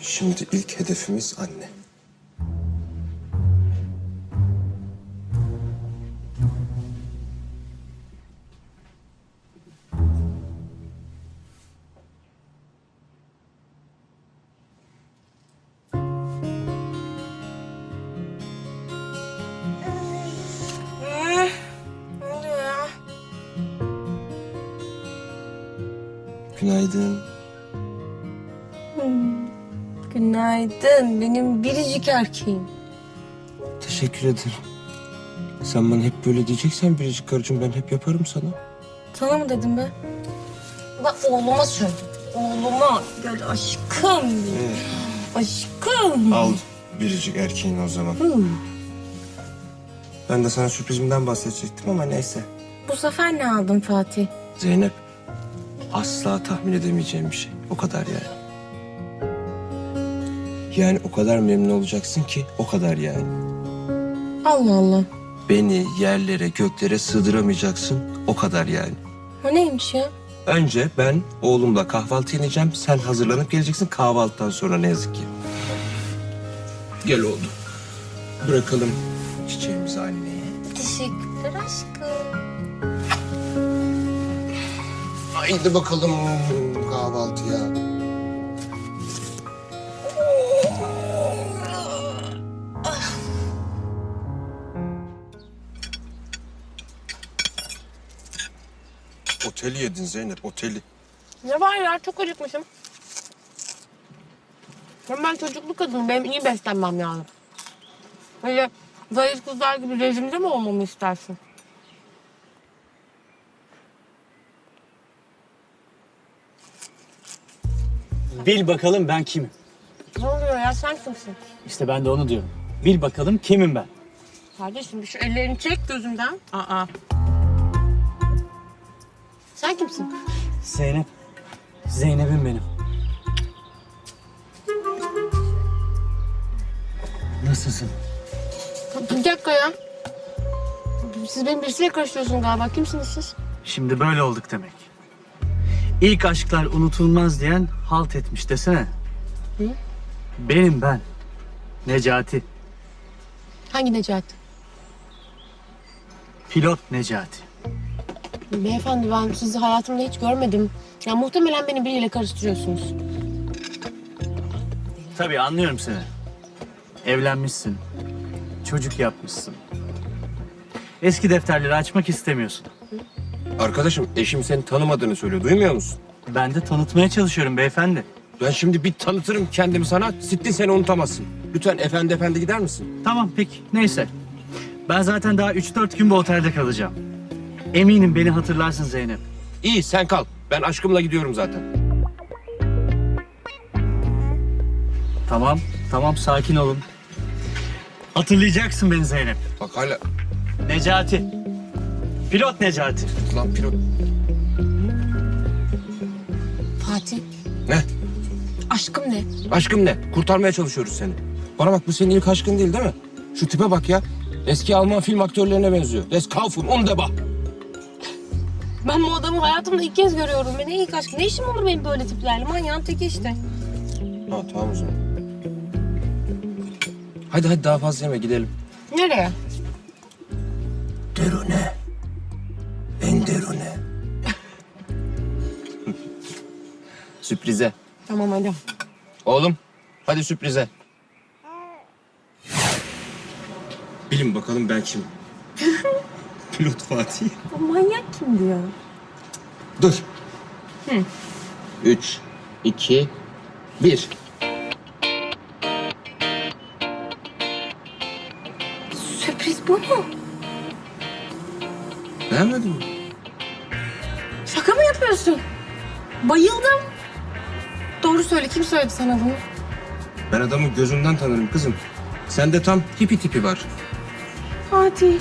Şimdi ilk hedefimiz anne. Günaydın benim biricik erkeğim. Teşekkür ederim. Sen bana hep böyle diyeceksen biricik karıcığım ben hep yaparım sana. Sana mı dedim be? Bak oğluma söyledim. Oğluma gel aşkım. Aşkım. Al biricik erkeğin o zaman. Ben de sana sürprizimden bahsedecektim ama neyse. Bu sefer ne aldın Fatih? Zeynep asla tahmin edemeyeceğim bir şey. O kadar yani. Yani o kadar memnun olacaksın ki o kadar yani. Allah Allah. Beni yerlere göklere sığdıramayacaksın o kadar yani. O neymiş ya? Önce ben oğlumla kahvaltı ineceğim. Sen hazırlanıp geleceksin kahvaltıdan sonra ne yazık ki. Gel oğlum. Bırakalım çiçeğimizi anneye. Teşekkürler aşkım. Haydi bakalım kahvaltıya. Oteli yedin Zeynep, oteli. Ne var ya çok acıkmışım. Hem ben çocuklu kadınım. Benim iyi beslenmem lazım. Böyle zayıf kızlar gibi rejimde mi olmamı istersin? Bil bakalım ben kimim? Ne oluyor ya sen kimsin? İşte ben de onu diyorum. Bil bakalım kimim ben? Kardeşim bir şu ellerini çek gözümden. Aa. Sen kimsin? Zeynep. Zeynep'im benim. Nasılsın? Bir dakika ya. Siz benim birisiyle karıştırıyorsunuz galiba. Kimsiniz siz? Şimdi böyle olduk demek. İlk aşklar unutulmaz diyen halt etmiş desene. Benim ben. Necati. Hangi Necati? Pilot Necati. Beyefendi ben sizi hayatımda hiç görmedim. Ya muhtemelen beni biriyle karıştırıyorsunuz. Tabii anlıyorum seni. Evlenmişsin. Çocuk yapmışsın. Eski defterleri açmak istemiyorsun. Arkadaşım eşim seni tanımadığını söylüyor. Duymuyor musun? Ben de tanıtmaya çalışıyorum beyefendi. Ben şimdi bir tanıtırım kendimi sana. Sittin seni unutamazsın. Lütfen efendi efendi gider misin? Tamam peki neyse. Ben zaten daha 3-4 gün bu otelde kalacağım. Eminim beni hatırlarsın Zeynep. İyi sen kal. Ben aşkımla gidiyorum zaten. Tamam, tamam sakin olun. Hatırlayacaksın beni Zeynep. Bak hala... Necati. Pilot Necati. Lan pilot... Fatih, Ne? aşkım ne? Aşkım ne? Kurtarmaya çalışıyoruz seni. Bana bak bu senin ilk aşkın değil değil mi? Şu tipe bak ya. Eski Alman film aktörlerine benziyor. Des onu de bak. Ben bu adamı hayatımda ilk kez görüyorum. Ben ne ilk aşk. Ne işim olur benim böyle tiplerle? Manyağın teki işte. Ha tamam o zaman. Hadi hadi daha fazla yeme gidelim. Nereye? Derune. En derune. Sürprize. Tamam hadi. Oğlum hadi sürprize. Bilin bakalım ben kim? Pilot Fatih. Bu manyak kimdi ya? Dur. Üç, iki, bir. Sürpriz bu mu? Beğenmedin mi? Şaka mı yapıyorsun? Bayıldım. Doğru söyle kim söyledi sana bunu? Ben adamı gözünden tanırım kızım. Sende tam tipi tipi var. Fatih.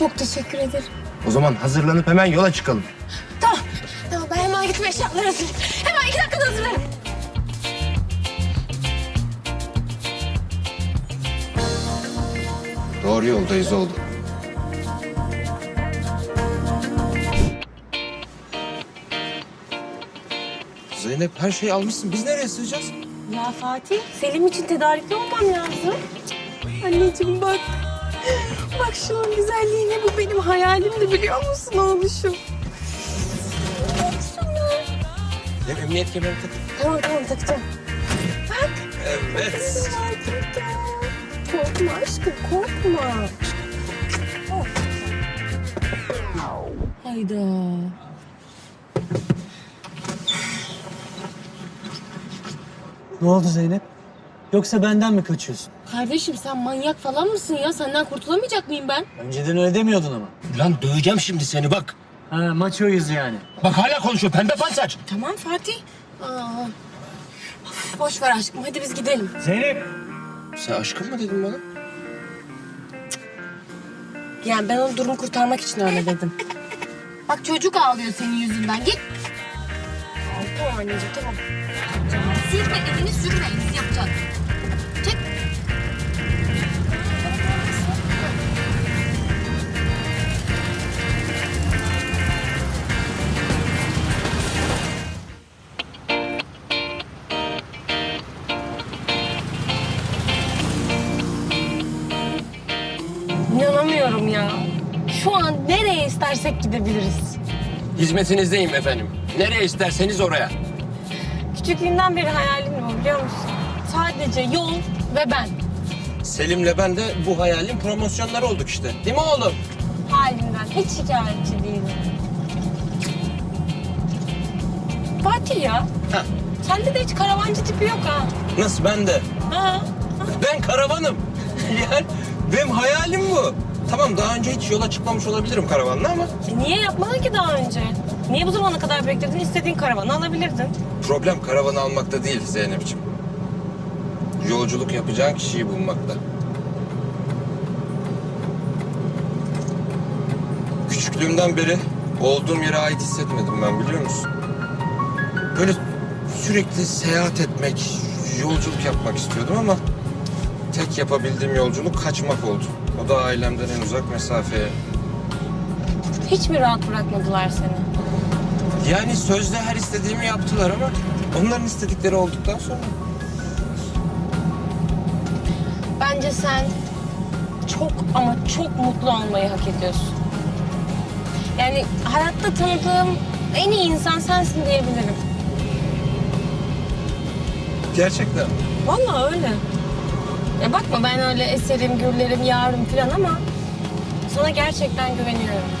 Çok teşekkür ederim. O zaman hazırlanıp hemen yola çıkalım. Tamam. Tamam ben hemen gitme eşyaları hazırlayayım. Hemen iki dakikada hazırlarım. Doğru yoldayız oldu. Zeynep her şeyi almışsın. Biz nereye sığacağız? Ya Fatih, Selim için tedarikli olmam lazım. Anneciğim bak. Bak şunun güzelliğine bu benim hayalimdi biliyor musun oğluşum? Baksana. Hem emniyet kemeri tak. Tamam tamam takacağım. Bak. Evet. Korkma aşkım korkma. Oh. Hayda. Ne oldu Zeynep? Yoksa benden mi kaçıyorsun? Kardeşim sen manyak falan mısın ya? Senden kurtulamayacak mıyım ben? Önceden öyle demiyordun ama. Lan döveceğim şimdi seni bak. Ha maçoyuz yani. Bak hala konuşuyor pembe pansaç. Tamam Fatih. Aa. Of, boş ver aşkım hadi biz gidelim. Zeynep! Sen aşkım mı dedin bana? Yani ben onu durumu kurtarmak için öyle dedim. Bak çocuk ağlıyor senin yüzünden. Git. Tamam anneciğim tamam. Sürme elini sürme. Elini yapacaksın. Gidebiliriz. Hizmetinizdeyim efendim. Nereye isterseniz oraya. Küçüklüğümden beri hayalim bu biliyor musun? Sadece yol ve ben. Selim'le ben de bu hayalin promosyonları olduk işte. Değil mi oğlum? Halimden hiç şikayetçi değilim. Fatih ya. Ha. Sende de hiç karavancı tipi yok ha. Nasıl ben de? Ha? Ben karavanım. yani benim hayalim bu. Tamam daha önce hiç yola çıkmamış olabilirim karavanla ama E niye yapmadın ki daha önce? Niye bu zamana kadar bekledin? İstediğin karavanı alabilirdin. problem karavanı almakta değil Zeynep'ciğim. Yolculuk yapacağın kişiyi bulmakta. Küçüklüğümden beri olduğum yere ait hissetmedim ben biliyor musun? Böyle sürekli seyahat etmek, yolculuk yapmak istiyordum ama tek yapabildiğim yolculuk kaçmak oldu. O da ailemden en uzak mesafeye. Hiç mi rahat bırakmadılar seni? Yani sözde her istediğimi yaptılar ama onların istedikleri olduktan sonra Bence sen çok ama çok mutlu olmayı hak ediyorsun. Yani hayatta tanıdığım en iyi insan sensin diyebilirim. gerçekten Vallahi öyle. Ya bakma ben öyle eserim, gürlerim, yarım falan ama sana gerçekten güveniyorum.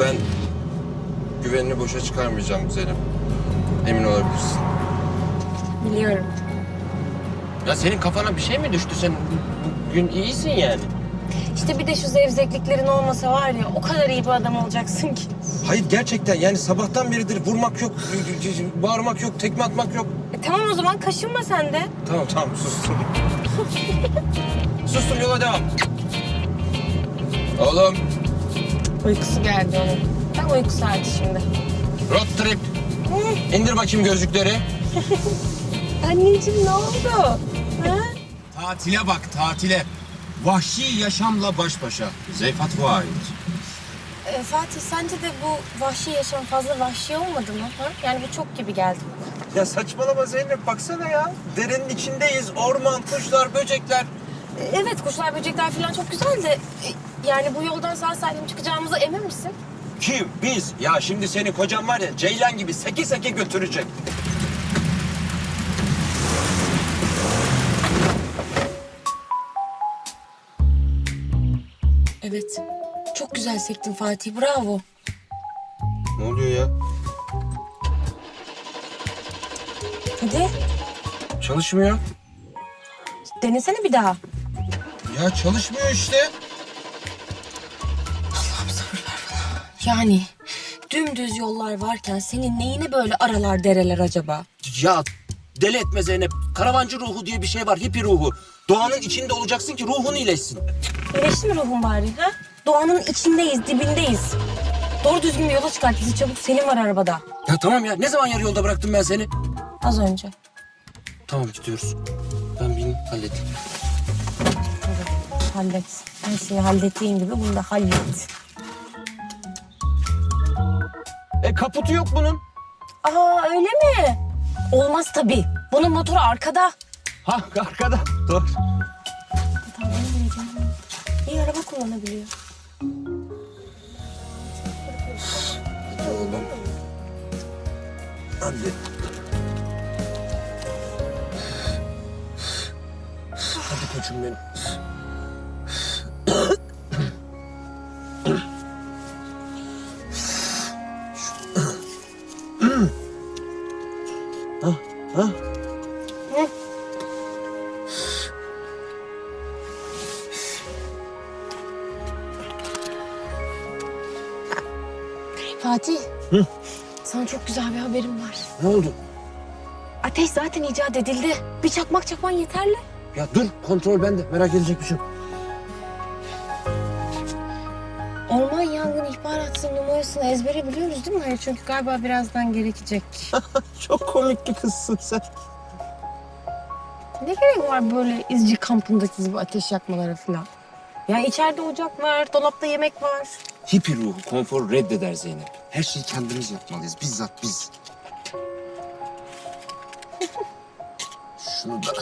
ben güvenini boşa çıkarmayacağım Zeynep. Emin olabilirsin. Biliyorum. Ya senin kafana bir şey mi düştü? Sen bugün iyisin yani. İşte bir de şu zevzekliklerin olmasa var ya o kadar iyi bir adam olacaksın ki. Hayır gerçekten yani sabahtan beridir vurmak yok, bağırmak yok, tekme atmak yok. E tamam o zaman kaşınma sen de. Tamam tamam sustum. sustum yola devam. Oğlum Uykusu geldi onun. Tam uyku saati şimdi. road trip. İndir bakayım gözlükleri. Anneciğim ne oldu? Ha? Tatile bak tatile. Vahşi yaşamla baş başa. Zeyfat Vahit. E, Fatih sence de bu vahşi yaşam fazla vahşi olmadı mı? Ha? Yani bu çok gibi geldi. Ya saçmalama Zeynep baksana ya. Derenin içindeyiz. Orman, kuşlar, böcekler. E, Evet kuşlar böcekler falan çok güzel de e, yani bu yoldan sağ salim çıkacağımıza emin misin? Kim? Biz. Ya şimdi senin kocan var ya Ceylan gibi seke seke götürecek. Güzel sektin Fatih. Bravo. Ne oluyor ya? Hadi Çalışmıyor. denesene bir daha. Ya çalışmıyor işte. Yani dümdüz yollar varken senin neyine böyle aralar dereler acaba? Ya deli etme Zeynep. Karavancı ruhu diye bir şey var. Hippi ruhu. Doğanın içinde olacaksın ki ruhun iyileşsin. İyileşti mi ruhun bari ha? Doğanın içindeyiz, dibindeyiz. Doğru düzgün bir yola çıkart bizi çabuk. Selim var arabada. Ya tamam ya ne zaman yarı yolda bıraktım ben seni? Az önce. Tamam gidiyoruz. Ben bineyim halledeyim. Hadi hallet. Her şeyi hallettiğin gibi bunu da hallet. E kaputu yok bunun. Aa öyle mi? Olmaz tabii. Bunun motoru arkada. Ha arkada. Dur. Tamam. İyi araba kullanabiliyor. Hadi oğlum. Hadi. Hadi koçum benim. Ha, ha. Fatih. Sana çok güzel bir haberim var. Ne oldu? Ateş zaten icat edildi. Bir çakmak çakman yeterli. Ya dur kontrol bende. Merak edecek bir şey yok. Orman yangın ihbaratının numarasını ezbere biliyoruz değil mi? Hayır çünkü galiba birazdan gerekecek. Çok komik bir kızsın sen. ne gerek var böyle izci kampındaki gibi ateş yakmalara falan? Ya içeride ocak var, dolapta yemek var. Hippie ruhu konfor reddeder Zeynep. Her şeyi kendimiz yapmalıyız. Bizzat biz. Şunu da.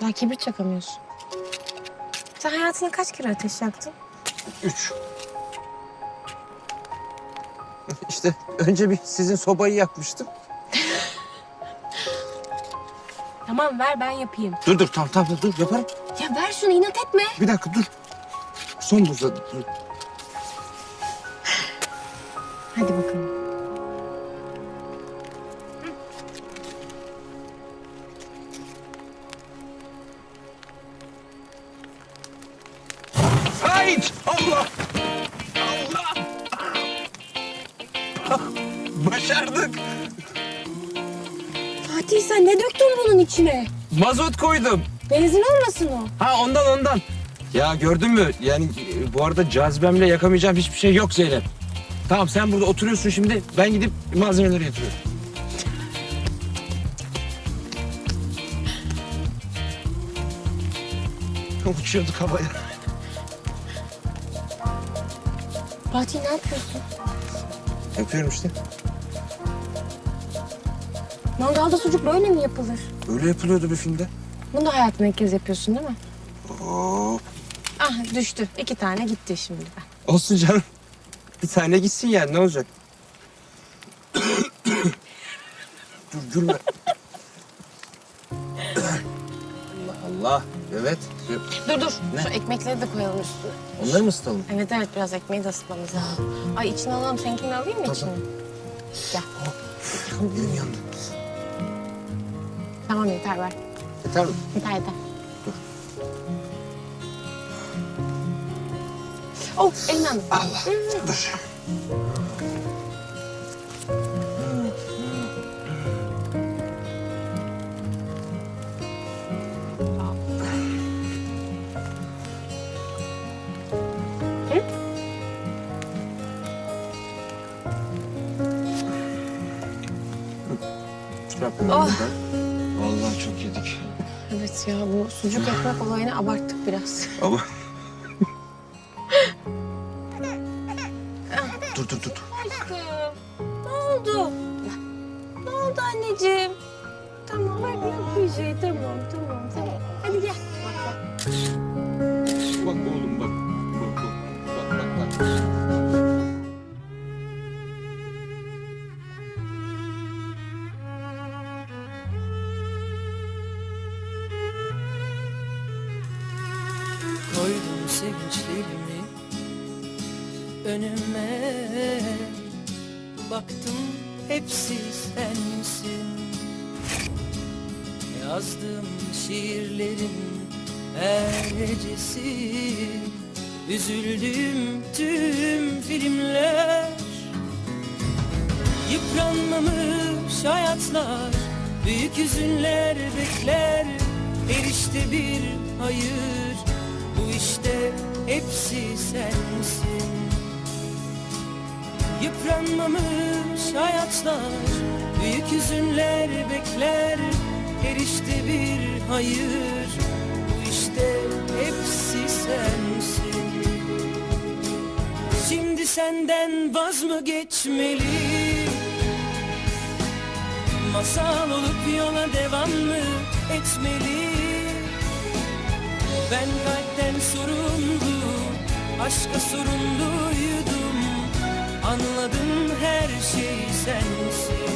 Daha kibrit çakamıyorsun. Sen hayatında kaç kere ateş yaktın? Üç. İşte önce bir sizin sobayı yakmıştım. Tamam ver ben yapayım. Dur dur tamam tamam dur yaparım. Ya ver şunu inat etme. Bir dakika dur. Son buzda. Hadi bakalım. Hayır! Allah! Allah! Başardık. Fatih sen ne döktün bunun içine? Mazot koydum. Benzin olmasın o. Ha ondan ondan. Ya gördün mü? Yani e, bu arada cazibemle yakamayacağım hiçbir şey yok Zeynep. Tamam sen burada oturuyorsun şimdi. Ben gidip malzemeleri getiriyorum. Uçuyorduk havaya. Fatih ne yapıyorsun? Yapıyorum işte. Mangalda sucuk böyle mi yapılır? Öyle yapılıyordu bir filmde. Bunu da hayatında ilk kez yapıyorsun değil mi? Oo. Ah düştü. İki tane gitti şimdi ben. Olsun canım. Bir tane gitsin yani ne olacak? Dur gülme. Allah Allah. Evet. Dur dur. Ne? Şu ekmekleri de koyalım üstüne. Onları mı ısıtalım? Evet evet biraz ekmeği de ısıtmamız lazım. Ay içine alalım. Seninkini alayım mı Tamam. içine? Gel. Elim yandı. Tamam yeter ver. Yeter mi? Yeter yeter. Oh elimden. Allah. Dur. Oh. Vallahi çok yedik. Evet ya bu sucuk ekmek olayını abarttık biraz. Ama... dur dur dur. Aşkım ne oldu? Ne oldu anneciğim? Tamam hadi bir şey tamam tamam tamam. Hadi gel. Yazdığım şiirlerin her gecesi Üzüldüğüm tüm filmler. Yıpranmamış hayatlar Büyük hüzünler bekler. Erişte bir hayır Bu işte hepsi sensin. Yıpranmamış hayatlar Büyük hüzünler bekler Her işte bir hayır Bu işte hepsi sensin. Şimdi senden vaz mı geçmeli? Masal olup yola devam mı etmeli? Ben kalpten sorumlu Aşka sorumluydum. Anladım her şey sensin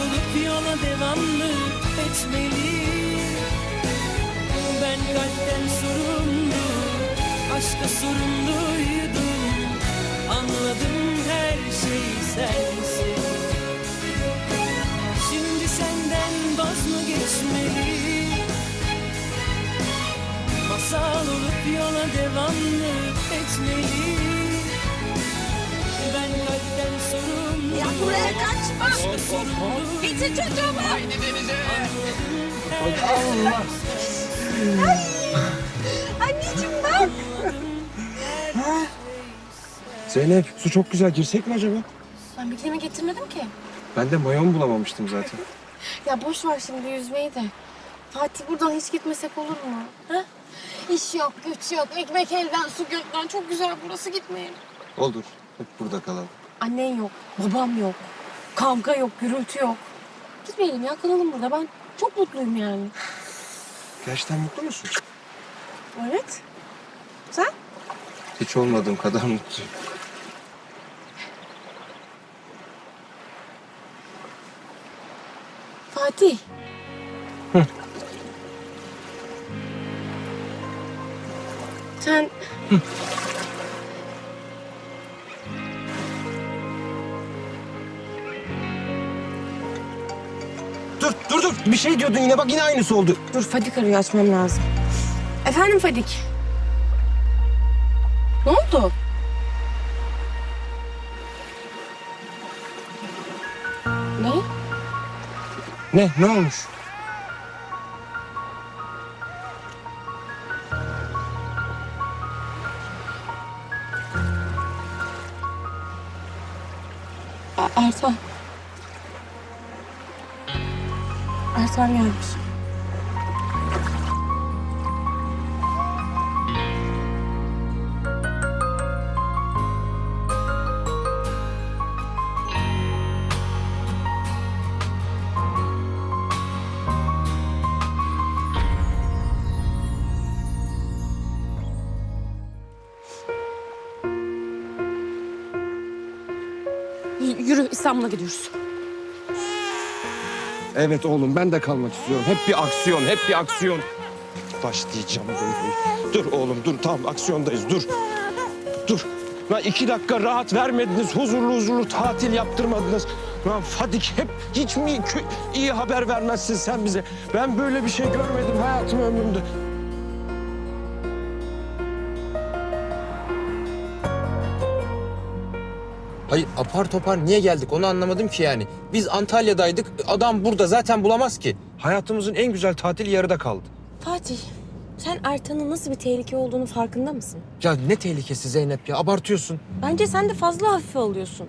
olup yola devam mı etmeli. Ben kalpten sorumlu sorumlu Getir çocuğumu. Allah Anneciğim bak. Zeynep su çok güzel girsek mi acaba? Ben bikinimi getirmedim ki. Ben de mayomu bulamamıştım zaten. Ya boş ver şimdi yüzmeyi de. Fatih buradan hiç gitmesek olur mu? Ha? İş yok, güç yok, ekmek elden, su gökten. Çok güzel burası gitmeyelim. Olur. Hep burada kalalım. Annen yok, babam yok. Kavga yok, gürültü yok. Gitmeyelim ya, kalalım burada. Ben çok mutluyum yani. Gerçekten mutlu musun? Evet. Sen? Hiç olmadığım kadar mutluyum. Fatih. Sen... Dur dur. Bir şey diyordun yine bak yine aynısı oldu. Dur Fadik arıyor, açmam lazım. Efendim Fadik? Ne oldu? Ne? Ne? Ne olmuş? Ertan gelmiş. Yürü İstanbul'a gidiyoruz. Evet oğlum ben de kalmak istiyorum. Hep bir aksiyon, hep bir aksiyon. Başlayacağım böyle. Dur oğlum dur tamam aksiyondayız dur. Dur. Lan iki dakika rahat vermediniz, huzurlu huzurlu tatil yaptırmadınız. Lan Fadik hep hiç mi iyi haber vermezsin sen bize? Ben böyle bir şey görmedim hayatım ömrümde. Hayır apar topar niye geldik onu anlamadım ki yani. Biz Antalya'daydık adam burada zaten bulamaz ki. Hayatımızın en güzel tatili yarıda kaldı. Fatih, sen Ertan'ın nasıl bir tehlike olduğunu farkında mısın? Ya ne tehlikesi Zeynep ya abartıyorsun. Bence sen de fazla hafife alıyorsun.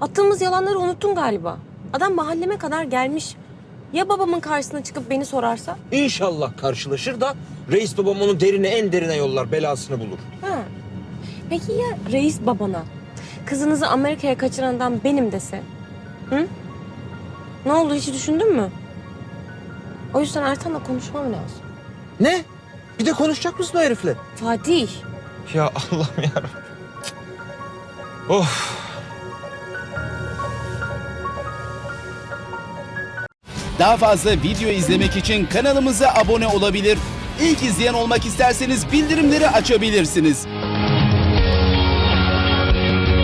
Attığımız yalanları unuttun galiba. Adam mahalleme kadar gelmiş. Ya babamın karşısına çıkıp beni sorarsa? İnşallah karşılaşır da reis babam onu derine en derine yollar belasını bulur. Ha. Peki ya reis babana kızınızı Amerika'ya kaçıran adam benim dese? Hı? Ne oldu hiç düşündün mü? O yüzden Ertan'la konuşmam lazım. Ne? Bir de konuşacak mısın o herifle? Fatih. Ya Allah'ım ya. Of. Daha fazla video izlemek için kanalımıza abone olabilir. İlk izleyen olmak isterseniz bildirimleri açabilirsiniz.